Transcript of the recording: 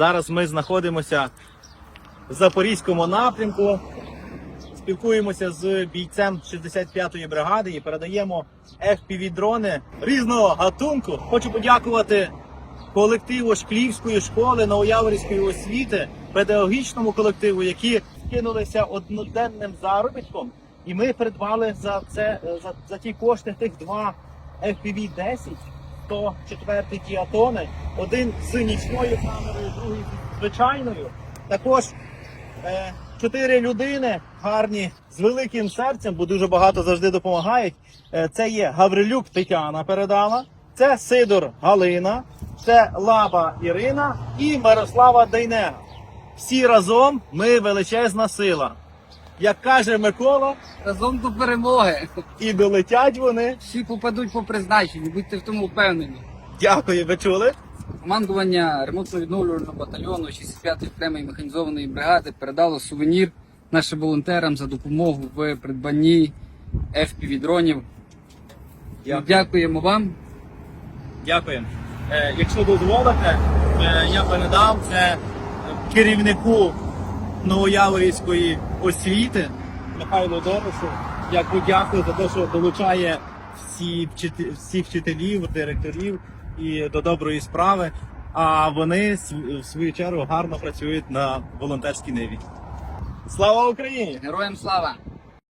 Зараз ми знаходимося в Запорізькому напрямку. Спілкуємося з бійцем 65-ї бригади і передаємо FPV-дрони різного гатунку. Хочу подякувати колективу Шклівської школи Новояворівської освіти, педагогічному колективу, які скинулися одноденним заробітком. І ми придбали за це за, за ті кошти тих два FPV-10, 104 діатони, один з нічною камерою, другий з звичайною. Також е, чотири людини гарні з великим серцем, бо дуже багато завжди допомагають. Е, це є Гаврилюк Тетяна передала, це Сидор Галина, це Лаба Ірина і Мирослава Дейнега. Всі разом ми величезна сила. Як каже Микола, Разом до перемоги. і долетять вони. Всі попадуть по призначенню, будьте в тому впевнені. Дякую, ви чули? Командування ремонтно-відновлювального батальйону 65-ї окремої механізованої бригади передало сувенір нашим волонтерам за допомогу в придбанні FPV-дронів. Дякую. Дякуємо вам. Дякую. Е, якщо дозволите, е, я передам це керівнику Новояворівської освіти Михайлу Дорошу. Як подякую за те, що долучає всі всіх вчителів, директорів і до доброї справи. А вони в свою чергу гарно працюють на волонтерській ниві. Слава Україні! Героям слава!